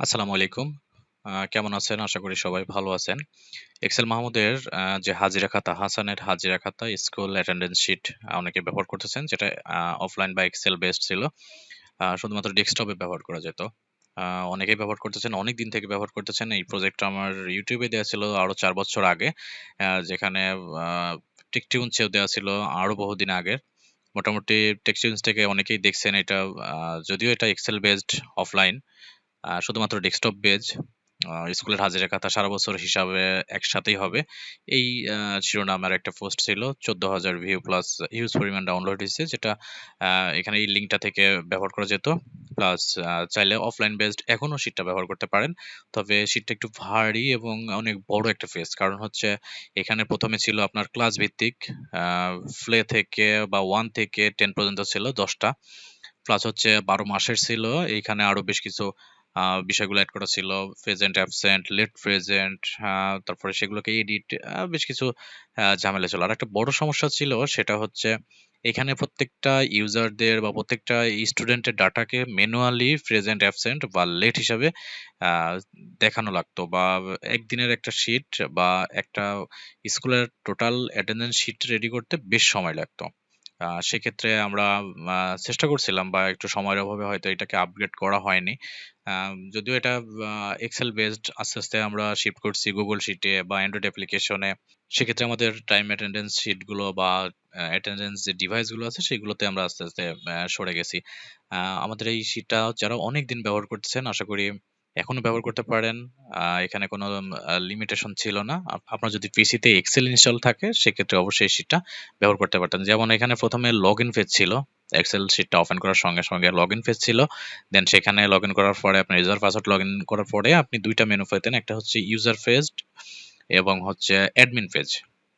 আসসালামু আলাইকুম। কেমন আছেন? আশা করি সবাই ভালো আছেন। এক্সেল মাহমুদের যে হাজিরা খাতা, হাসানের হাজিরা খাতা, স্কুল অ্যাটেন্ডেন্স শিট অনেকে ব্যবহার করতেছেন যেটা অফলাইন বা এক্সেল বেসড ছিল। শুধুমাত্র ডেস্কটপে ব্যবহার করা যেত। অনেকেই ব্যবহার করতেছেন, অনেক দিন থেকে ব্যবহার করতেছেন। এই প্রজেক্টটা আমার ইউটিউবে দেয়া ছিল আরও চার বছর আগে। যেখানে আ টেকটিউনসেও দেওয়া ছিল আরও বহুদিন আগের। মোটামুটি টেকটিউনস থেকে অনেকেই দেখছেন এটা যদিও এটা এক্সেল বেসড অফলাইন শুধুমাত্র ডেস্কটপ বেজ স্কুলের হাজিরা খাতা সারা বছর হিসাবে একসাথেই হবে। এই শিরোনামের একটা পোস্ট ছিল। ১৪,০০০ ভিউ প্লাস হিউজ পরিমাণ ডাউনলোড হইছে যেটা এখানে এই লিঙ্কটা থেকে ব্যবহার করা যেত। প্লাস চাইলে অফলাইন বেসড এখনও শিটটা ব্যবহার করতে পারেন। তবে শিটটা একটু ভারী এবং অনেক বড় একটা ফেস কারণ হচ্ছে এখানে প্রথমে ছিল আপনার ক্লাস ভিত্তিক ফ্লে থেকে বা ওয়ান থেকে টেন পর্যন্ত ছিল দশটা প্লাস হচ্ছে ১২ মাসের ছিল। এইখানে আরও বেশ কিছু বিষয়গুলো অ্যাড করা ছিল। প্রেজেন্ট, অ্যাবসেন্ট, লেট প্রেজেন্ট তারপরে সেগুলোকে এডিট বেশ কিছু ঝামেলা ছিল। আর একটা বড় সমস্যা ছিল সেটা হচ্ছে এখানে প্রত্যেকটা ইউজারদের বা প্রত্যেকটা স্টুডেন্টের ডাটাকে ম্যানুয়ালি প্রেজেন্ট, অ্যাবসেন্ট বা লেট হিসাবে দেখানো লাগতো বা একদিনের একটা শিট বা একটা স্কুলের টোটাল অ্যাটেন্ডেন্স শিট রেডি করতে বেশ সময় লাগতো। সেক্ষেত্রে আমরা চেষ্টা করছিলাম বা একটু সময়ের অভাবে হয়তো এটাকে আপগ্রেড করা হয়নি। যদিও এটা এক্সেল বেসড আস্তে, আস্তে আমরা শিফট করছি গুগল শিটে বা অ্যান্ড্রয়েড অ্যাপ্লিকেশনে। সেক্ষেত্রে আমাদের টাইম অ্যাটেন্ডেন্স শিটগুলো বা অ্যাটেন্ডেন্স যে ডিভাইসগুলো আছে সেগুলোতে আমরা আস্তে, আস্তে সরে গেছি। আমাদের এই শিটটা যারা অনেকদিন ব্যবহার করতেছেন আশা করি এখনও ব্যবহার করতে পারেন। এখানে কোনো লিমিটেশন ছিল না। আপনার যদি পিসিতে এক্সেল ইনস্টল থাকে সেক্ষেত্রে অবশ্যই শিটটা ব্যবহার করতে পারতেন। যেমন এখানে প্রথমে লগ ইন পেজ ছিল। এক্সেল শিটটা ওপেন করার সঙ্গে, সঙ্গে লগ ইন পেজ ছিল। দেন সেখানে লগ ইন করার পরে আপনার ইউজার পাসওয়ার্ড লগ ইন করার পরে আপনি দুইটা মেনু পেতেন। একটা হচ্ছে ইউজার পেজড এবং হচ্ছে অ্যাডমিন পেজ।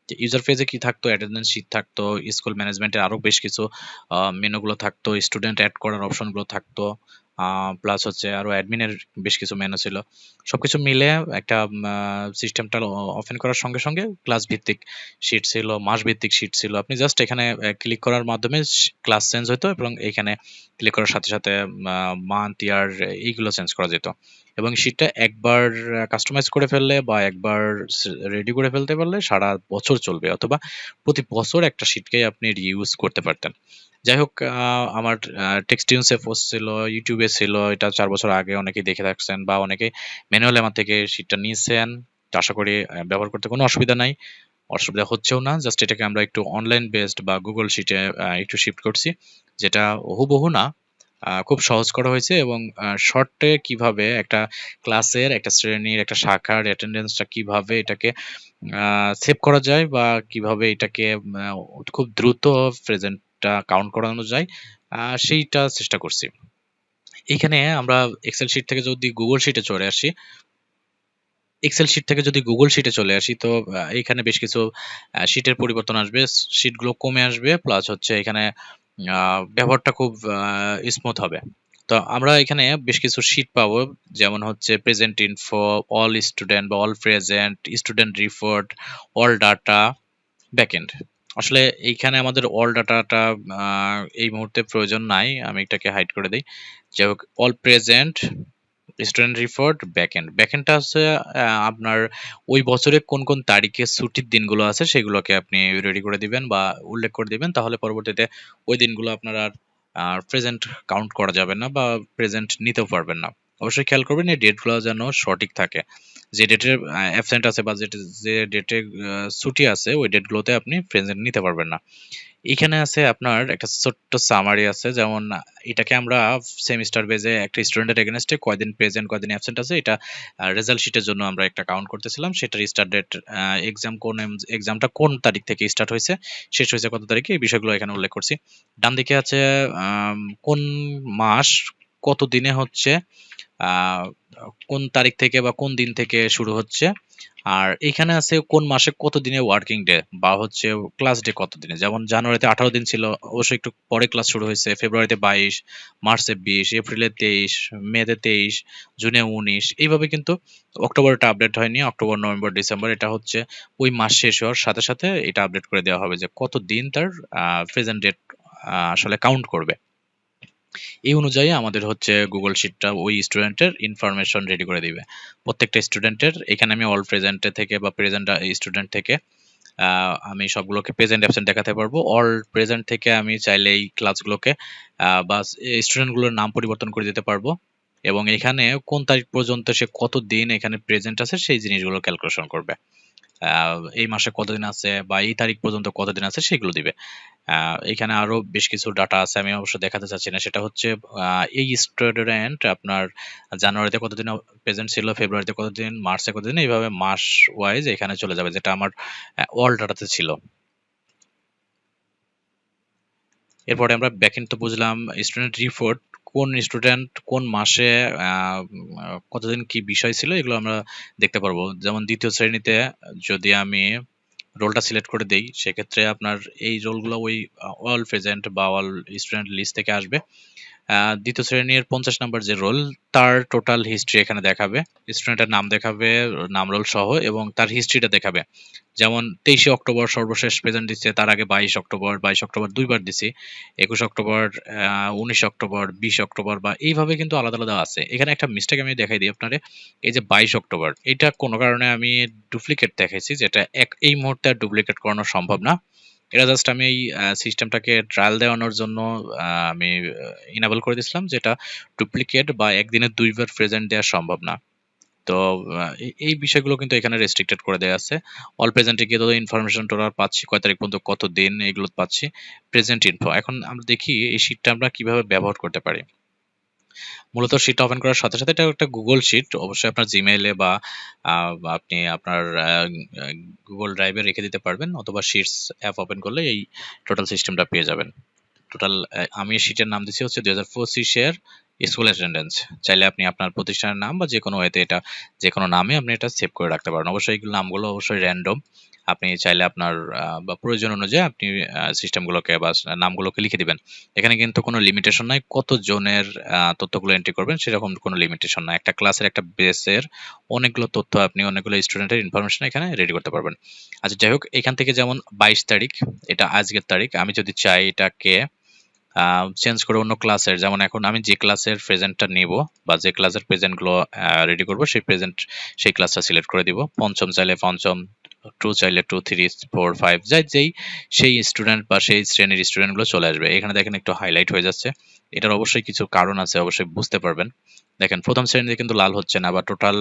ইউজার পেজে কি থাকতো? অ্যাটেন্ডেন্স শিট থাকতো, স্কুল ম্যানেজমেন্টের আরও বেশ কিছু মেনুগুলো থাকতো, স্টুডেন্ট অ্যাড করার অপশনগুলো থাকতো। প্লাস হচ্ছে আরও অ্যাডমিনের বেশ কিছু মেনু ছিল। সব কিছু মিলে একটা সিস্টেমটা ওপেন করার সঙ্গে, সঙ্গে ক্লাস ভিত্তিক শিট ছিল, মাস ভিত্তিক শিট ছিল। আপনি জাস্ট এখানে ক্লিক করার মাধ্যমে ক্লাস চেঞ্জ হতো এবং এখানে ক্লিক করার সাথে, সাথে মান্থ, ইয়ার এইগুলো চেঞ্জ করা যেত। এবং শিটটা একবার কাস্টমাইজ করে ফেললে বা একবার রেডি করে ফেলতে পারলে সারা বছর চলবে অথবা প্রতি বছর একটা শিটকেই আপনি রিইউজ করতে পারতেন। যাই হোক আমার টেক্সটিউনস পোস্ট ছিল, এ ছিল। এটা চার বছর আগে অনেকেই দেখে থাকছেন বা অনেকে ম্যানুয়াল আমার থেকে শিটটা নিছেন। তো আশা করি ব্যবহার করতে কোনো অসুবিধা নাই। অসুবিধা হচ্ছেও না। জাস্ট এটাকে আমরা একটু অনলাইন বেসড বা গুগল শিটে একটু শিফট করছি। যেটা হুবহু না, খুব সহজ করা হয়েছে এবং শর্টে কীভাবে একটা ক্লাসের, একটা শ্রেণির, একটা শাখার অ্যাটেন্ডেন্সটা কীভাবে এটাকে সেভ করা যায় বা কীভাবে এটাকে খুব দ্রুত প্রেজেন্টটা কাউন্ট করানো যায়, সেইটা চেষ্টা করছি। এখানে আমরা এক্সেল শিট থেকে যদি গুগল শিটে চলে আসি এক্সেল শিট থেকে যদি গুগল শিটে চলে আসি তো এখানে বেশ কিছু শিটের পরিবর্তন আসবে। শিটগুলো কমে আসবে। প্লাস হচ্ছে এখানে ব্যবহারটা খুব স্মুথ হবে। তো আমরা এখানে বেশ কিছু শিট পাবো। যেমন হচ্ছে প্রেজেন্ট ইনফো, অল স্টুডেন্ট বা all present, student report, all data, backend. আসলে এইখানে আমাদের অল ডাটাটা এই মুহূর্তে প্রয়োজন নাই। আমি এটাকে হাইড করে দিই যাই হোক all present, student report, backend. ব্যাকএন্ডটা হচ্ছে আপনার ওই বছরে কোন, কোন তারিখে ছুটির দিনগুলো আছে সেগুলোকে আপনি রেডি করে দিবেন বা উল্লেখ করে দিবেন। তাহলে পরবর্তীতে ওই দিনগুলো আপনার আর প্রেজেন্ট কাউন্ট করা যাবে না বা প্রেজেন্ট নিতেও পারবেন না। অবশ্যই খেয়াল করবেন এই ডেটগুলো যেন সঠিক থাকে। যে ডেটের অ্যাবসেন্ট আছে বা যে ডেটে ছুটি আছে ওই ডেটগুলোতে আপনি প্রেজেন্ট নিতে পারবেন না। এখানে আছে আপনার একটা ছোট্ট সামারি আছে যেমন এটাকে আমরা সেমিস্টার বেজে একটা স্টুডেন্টের এগেইনস্ট এ কয়দিন প্রেজেন্ট, কয়দিন অ্যাবসেন্ট আছে এটা রেজাল্ট শিটের জন্য আমরা একটা কাউন্ট করতেছিলাম। সেটার স্টার্ট ডেট এক্সাম কোন এক্সামটা কোন তারিখ থেকে স্টার্ট হয়েছে শেষ হয়েছে কত তারিখে এই বিষয়গুলো এখানে উল্লেখ করছি। ডান দিকে আছে কোন মাস কত দিনে হচ্ছে, কোন তারিখ থেকে বা কোন দিন থেকে শুরু হচ্ছে। আর এখানে আছে কোন মাসে কত দিনে ওয়ার্কিং ডে বা হচ্ছে ক্লাস ডে কত দিনে। যেমন জানুয়ারিতে ১৮ দিন ছিল, অবশ্যই একটু পরে ক্লাস শুরু হয়েছে ফেব্রুয়ারিতে ২২, মার্চে ২০, এপ্রিলে ২৩, মেতে ২৩, জুনে ১৯ এইভাবে কিন্তু অক্টোবরেরটা আপডেট হয়নি। অক্টোবর, নভেম্বর, ডিসেম্বর এটা হচ্ছে ওই মাস শেষ হওয়ার সাথে, সাথে এটা আপডেট করে দেওয়া হবে যে কত দিন তার প্রেজেন্ট ডেট আসলে কাউন্ট করবে। এই অনুযায়ী আমাদের হচ্ছে গুগল শিটটা ওই স্টুডেন্টের ইনফরমেশন রেডি করে দিবে। প্রত্যেকটা স্টুডেন্টের এখানে আমি অল প্রেজেন্টে থেকে বা প্রেজেন্ট স্টুডেন্ট থেকে আমি সবগুলোকে প্রেজেন্ট অ্যাবসেন্ট দেখাতে পারব। অল প্রেজেন্ট থেকে আমি চাইলে এই ক্লাসগুলোকে বা স্টুডেন্টগুলোর নাম পরিবর্তন করে দিতে পারব। এবং এখানে কোন তারিখ পর্যন্ত সে কত দিন এখানে প্রেজেন্ট আছে সেই জিনিসগুলো ক্যালকুলেশন করবে। এই মাসে কতদিন আছে বা এই তারিখ পর্যন্ত কতদিন আছে সেগুলো দিবে। এখানে আরও বেশ কিছু ডাটা আছে, আমি অবশ্য দেখাতে চাচ্ছি না। সেটা হচ্ছে এই স্টুডেন্ট আপনার জানুয়ারিতে কতদিন প্রেজেন্ট ছিল, ফেব্রুয়ারিতে কতদিন, মার্চে কতদিন, এইভাবে মাস ওয়াইজ এখানে চলে যাবে, যেটা আমার অল ডাটাতে ছিল। এরপরে আমরা ব্যাকএন্ড তো বুঝলাম স্টুডেন্ট রিপোর্ট কোন স্টুডেন্ট কোন মাসে কতদিন কি বিষয় ছিল, এগুলো আমরা দেখতে পারব। যেমন দ্বিতীয় শ্রেণীতে যদি আমি রোলটা সিলেক্ট করে দেই, সেক্ষেত্রে আপনার এই রোলগুলো ওই অল প্রেজেন্ট বা অল স্টুডেন্ট লিস্ট থেকে আসবে। দ্বিতীয় শ্রেণির পঞ্চাশ নাম্বার যে রোল তার টোটাল হিস্ট্রি এখানে দেখাবে। স্টুডেন্টের নাম দেখাবে, নাম রোল সহ, এবং তার হিস্ট্রিটা দেখাবে। যেমন তেইশে অক্টোবর সর্বশেষ প্রেজেন্ট দিচ্ছে, তার আগে বাইশ অক্টোবর বাইশ অক্টোবর দুইবার দিছি, একুশ অক্টোবর উনিশ অক্টোবর, বিশ অক্টোবর বা এইভাবে কিন্তু আলাদা আলাদা আছে। এখানে একটা মিস্টেক আমি দেখাই দিই আপনারে, এই যে বাইশ অক্টোবর, এটা কোনো কারণে আমি ডুপ্লিকেট দেখাইছি, যেটা এক, এই মুহূর্তে আর ডুপ্লিকেট করানো সম্ভব না। এটা জাস্ট আমি এই সিস্টেমটাকে ট্রায়াল দেওয়ানোর জন্য আমি ইনাবল করে দিয়েছিলাম যেটা ডুপ্লিকেট বা একদিনে দুইবার প্রেজেন্ট দেওয়া সম্ভব না। তো এই বিষয়গুলো কিন্তু এখানে রেস্ট্রিক্টেড করে দেওয়া আছে। অল প্রেজেন্টে গিয়ে তো ইনফরমেশন টোটাল পাচ্ছি, কয় তারিখ পর্যন্ত কত দিন, এগুলো পাচ্ছি প্রেজেন্ট ইনফো এখন আমরা দেখি এই শিটটা আমরা কীভাবে ব্যবহার করতে পারি। মূলত শিট ওপেন করার সাথে সাথে এটা একটা গুগল শিট অবশ্যই আপনার জিমেইলে বা আপনি আপনার গুগল ড্রাইভে রেখে দিতে পারবেন, অথবা শিটস অ্যাপ ওপেন করলে এই টোটাল সিস্টেমটা পেয়ে যাবেন। টোটাল আমি শিটের নাম দিচ্ছি হচ্ছে দুই হাজার পঁচিশের স্কুল অ্যাটেন্ডেন্স চাইলে আপনি আপনার প্রতিষ্ঠানের নাম বা যে কোনো ওয়েতে এটা যে কোনো নামে আপনি এটা সেভ করে রাখতে পারেন। অবশ্যই নামগুলো অবশ্যই র্যান্ডম আপনি চাইলে আপনার বা প্রয়োজন অনুযায়ী আপনি সিস্টেমগুলোকে বা নামগুলোকে লিখে দিবেন। এখানে কিন্তু কোনো লিমিটেশন নাই কত জনের তথ্যগুলো এন্ট্রি করবেন সেরকম কোনো লিমিটেশন নাই। একটা ক্লাসের একটা বেসের অনেকগুলো তথ্য আপনি অনেকগুলো স্টুডেন্টের ইনফরমেশন এখানে রেডি করতে পারবেন। আচ্ছা যাই হোক, এখান থেকে যেমন বাইশ তারিখ, এটা আজকের তারিখ, আমি যদি চাই এটাকে চেঞ্জ করে অন্য ক্লাসের যেমন এখন আমি যে ক্লাসের প্রেজেন্টটা নিব বা যে ক্লাসের প্রেজেন্টগুলো রেডি করব, সেই প্রেজেন্ট সেই ক্লাসটা সিলেক্ট করে দিব। পঞ্চম চাইলে পঞ্চম টু চাইলে টু থ্রি ফোর ফাইভ যাই, যেই সেই স্টুডেন্ট বা সেই শ্রেণির স্টুডেন্টগুলো চলে আসবে। এখানে দেখেন একটু হাইলাইট হয়ে যাচ্ছে। এটার অবশ্যই কিছু কারণ আছে, অবশ্যই বুঝতে পারবেন। দেখেন, প্রথম শ্রেণীতে কিন্তু লাল হচ্ছে না বা টোটাল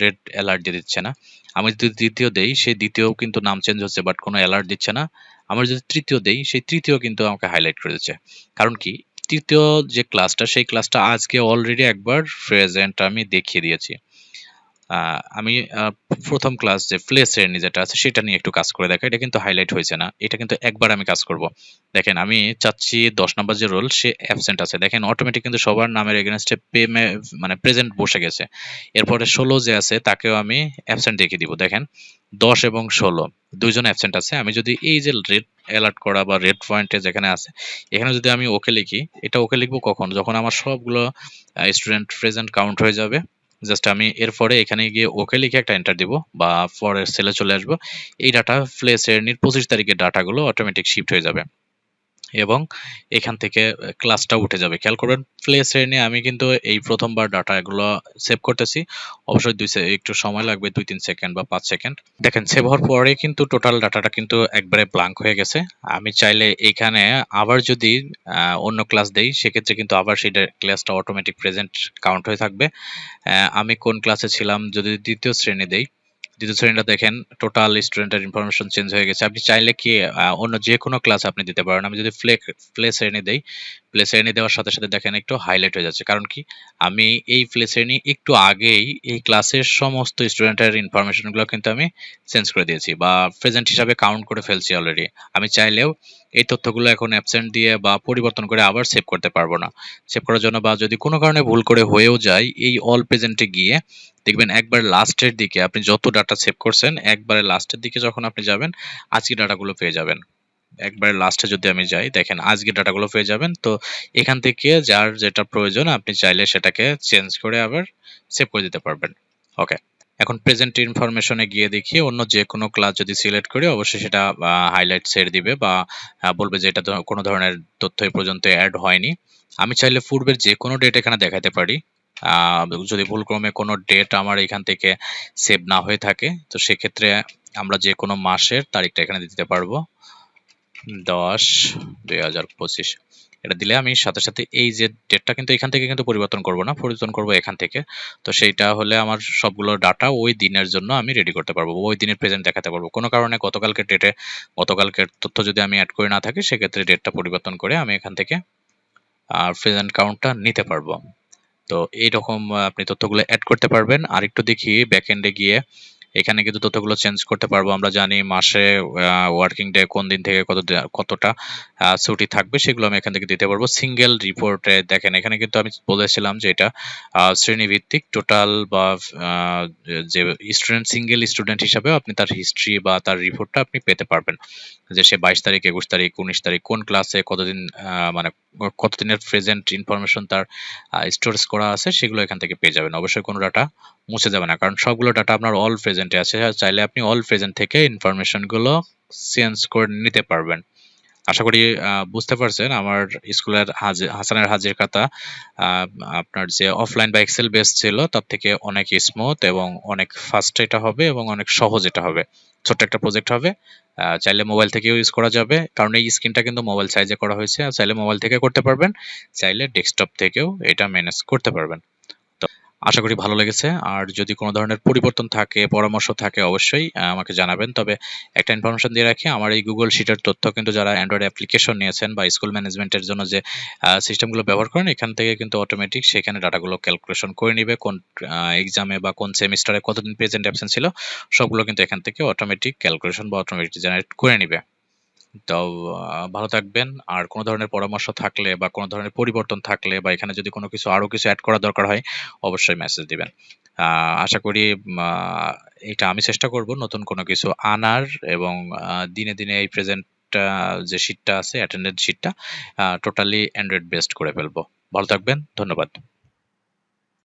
রেড অ্যালার্ট দিয়ে দিচ্ছে না। আমি যদি দ্বিতীয় দেই, সেই দ্বিতীয় কিন্তু নাম চেঞ্জ হচ্ছে বাট কোনো অ্যালার্ট দিচ্ছে না। আমার যদি তৃতীয় দেই, সেই তৃতীয় কিন্তু আমাকে হাইলাইট করে দিচ্ছে। কারণ কি? তৃতীয় যে ক্লাসটা সেই ক্লাসটা আজকে অলরেডি একবার প্রেজেন্ট আমি দেখিয়ে দিয়েছি। আমি প্রথম ক্লাস যে প্লে শ্রেণি যেটা আছে সেটা নিয়ে একটু কাজ করে দেখা, এটা কিন্তু হাইলাইট হয়েছে না। এটা কিন্তু একবার আমি কাজ করব। দেখেন, আমি চাচ্ছি দশ নম্বর যে রোল সে অ্যাবসেন্ট আছে। দেখেন অটোমেটিক কিন্তু সবার নামের এগেনস্টে পে মানে প্রেজেন্ট বসে গেছে। এরপরে ষোলো যে আছে, তাকেও আমি অ্যাবসেন্ট দেখিয়ে দিব। দেখেন, দশ এবং ষোলো, দুইজন অ্যাবসেন্ট আছে। আমি যদি এই যে রেড অ্যালার্ট করা বা রেড পয়েন্টে যেখানে আছে, এখানে যদি আমি ওকে লিখি, এটা ওকে লিখব কখন? যখন আমার সবগুলো স্টুডেন্ট প্রেজেন্ট কাউন্ট হয়ে যাবে। জাস্ট আমি এরপরে এখানে গিয়ে ওকে লিখে একটা এন্টার দিব বা পরের সেলে চলে আসব। এই ডাটা প্লে শ্রেণির পঁচিশ তারিখের ডাটাগুলো অটোমেটিক শিফট হয়ে যাবে। এবং এখান থেকে ক্লাসটা উঠে যাবে। খেয়াল করবেন প্লে শ্রেণি আমি কিন্তু এই প্রথমবার ডাটা এগুলো সেভ করতেছি। অবশ্যই দুই একটু সময় লাগবে, দুই, তিন সেকেন্ড বা পাঁচ সেকেন্ড দেখেন সেভ হওয়ার পরে কিন্তু টোটাল ডাটাটা কিন্তু একবারে ব্লাঙ্ক হয়ে গেছে। আমি চাইলে এখানে আবার যদি অন্য ক্লাস দেই, সেক্ষেত্রে কিন্তু আবার সেই ক্লাসটা অটোমেটিক প্রেজেন্ট কাউন্ট হয়ে থাকবে। আমি কোন ক্লাসে ছিলাম, যদি দ্বিতীয় শ্রেণি দেই দ্বিতীয় শ্রেণীটা দেখেন টোটাল স্টুডেন্টের ইনফরমেশন চেঞ্জ হয়ে গেছে। আপনি চাইলে কি অন্য যে কোনো ক্লাস আপনি দিতে পারেন। আমি যদি প্লে প্লে শ্রেণি দেই প্লে শ্রেণি দেওয়ার সাথে সাথে দেখেন একটু হাইলাইট হয়ে যাচ্ছে। কারণ কি, আমি এই প্লে শ্রেণি একটু আগেই এই ক্লাসের সমস্ত স্টুডেন্টের ইনফরমেশনগুলো কিন্তু আমি চেঞ্জ করে দিয়েছি বা প্রেজেন্ট হিসাবে কাউন্ট করে ফেলছি অলরেডি আমি চাইলেও এই তথ্যগুলো এখন অ্যাবসেন্ট দিয়ে বা পরিবর্তন করে আবার সেভ করতে পারব না। সেভ করার জন্য বা যদি কোনো কারণে ভুল করে হয়েও যায়, এই অল প্রেজেন্টে গিয়ে দেখবেন একবার লাস্টের দিকে আপনি যত ডাটা সেভ করছেন, একবারে লাস্টের দিকে যখন আপনি যাবেন আজকে ডাটাগুলো পেয়ে যাবেন। একবারে লাস্টে যদি আমি যাই, দেখেন আজকে ডাটাগুলো পেয়ে যাবেন। তো এখান থেকে যার যেটা প্রয়োজন, আপনি চাইলে সেটাকে চেঞ্জ করে আবার সেভ করে দিতে পারবেন। ওকে এখন প্রেজেন্ট ইনফরমেশনে গিয়ে দেখি, অন্য যে কোনো ক্লাস যদি সিলেক্ট করি, অবশ্যই সেটা হাইলাইট ছেড়ে দিবে বা বলবে যে এটা কোনো ধরনের তথ্য পর্যন্ত অ্যাড হয়নি। আমি চাইলে পূর্বের যে কোনো ডেট এখানে দেখাতে পারি। যদি ভুলক্রমে কোনো ডেট আমার এখান থেকে সেভ না হয়ে থাকে, তো সেক্ষেত্রে আমরা যে কোনো মাসের তারিখটা এখানে দিতে পারব। দশ দুই এটা দিলে আমি সাথে সাথে এই যে ডেটটা কিন্তু এখান থেকে কিন্তু পরিবর্তন করব না, পরিবর্তন করব এখান থেকে। তো সেইটা হলে আমার সবগুলো ডাটা ওই দিনের জন্য আমি রেডি করতে পারব, ওই দিনের প্রেজেন্ট দেখাতে পারব। কোনো কারণে গতকালকের ডেটে গতকালকের তথ্য যদি আমি অ্যাড করে না থাকি, সেক্ষেত্রে ডেটটা পরিবর্তন করে আমি এখান থেকে আর প্রেজেন্ট কাউন্টটা নিতে পারব। তো এইরকম আপনি তথ্যগুলো অ্যাড করতে পারবেন। আর একটু দেখি ব্যাকএন্ডে গিয়ে এখানে কিন্তু তথ্যগুলো চেঞ্জ করতে পারব। আমরা জানি মাসে ওয়ার্কিং ডে কোন দিন থেকে কত কতটা ছুটি থাকবে সেগুলো আমি এখান থেকে দিতে পারব। সিঙ্গেল রিপোর্টে দেখেন, এখানে কিন্তু আমি বলেছিলাম যে এটা শ্রেণীভিত্তিক টোটাল বা যে স্টুডেন্ট সিঙ্গেল স্টুডেন্ট হিসাবেও আপনি তার হিস্ট্রি বা তার রিপোর্টটা আপনি পেতে পারবেন। যে সে বাইশ তারিখ, একুশ তারিখ, উনিশ তারিখ কোন ক্লাসে কতদিন মানে কতদিনের প্রেজেন্ট ইনফরমেশন তার স্টোরেজ করা আছে সেগুলো এখান থেকে পেয়ে যাবেন। অবশ্যই কোনো ডাটা মুছে যাবে না। কারণ সবগুলো ডাটা আপনার অল প্রেজেন্টে আছে। চাইলে আপনি অল প্রেজেন্ট থেকে ইনফরমেশনগুলো চেঞ্জ করে নিতে পারবেন। আশা করি বুঝতে পারছেন আমার স্কুলের হাসানের হাজির খাতা। আপনার যে অফলাইন বা এক্সেল বেস ছিল, তার থেকে অনেক স্মুথ এবং অনেক ফাস্ট এটা হবে এবং অনেক সহজ এটা হবে। ছোট্ট একটা প্রজেক্ট হবে। চাইলে মোবাইল থেকেও ইউজ করা যাবে। কারণ এই স্ক্রিনটা কিন্তু মোবাইল সাইজে করা হয়েছে। চাইলে মোবাইল থেকে করতে পারবেন। চাইলে ডেস্কটপ থেকেও এটা ম্যানেজ করতে পারবেন। আশা করি ভালো লেগেছে। আর যদি কোনো ধরনের পরিবর্তন থাকে, পরামর্শ থাকে, অবশ্যই আমাকে জানাবেন। তবে একটা ইনফরমেশন দিয়ে রাখি, আমার এই গুগল শিটের তথ্য কিন্তু যারা অ্যান্ড্রয়েড অ্যাপ্লিকেশন নিয়েছেন বা স্কুল ম্যানেজমেন্টের জন্য যে সিস্টেমগুলো ব্যবহার করেন, এখান থেকে কিন্তু অটোমেটিক সেখানে ডাটাগুলো ক্যালকুলেশন করে নিবে। কোন এক্সামে বা কোন সেমিস্টারে কতদিন প্রেজেন্ট অ্যাবসেন্ট ছিল, সবগুলো কিন্তু এখান থেকে অটোমেটিক ক্যালকুলেশন বা অটোমেটিক জেনারেট করে নিবে। তো ভালো থাকবেন। আর কোনো ধরনের পরামর্শ থাকলে বা কোনো ধরনের পরিবর্তন থাকলে বা এখানে যদি কোনো কিছু আরও কিছু অ্যাড করা দরকার হয়, অবশ্যই মেসেজ দিবেন। আশা করি এটা আমি চেষ্টা করব নতুন কোনো কিছু আনার এবং দিনে দিনে এই প্রেজেন্ট যে শিটটা আছে অ্যাটেন্ডেন্স শিটটা টোটালি অ্যান্ড্রয়েড বেসড করে ফেলব। ভালো থাকবেন, ধন্যবাদ।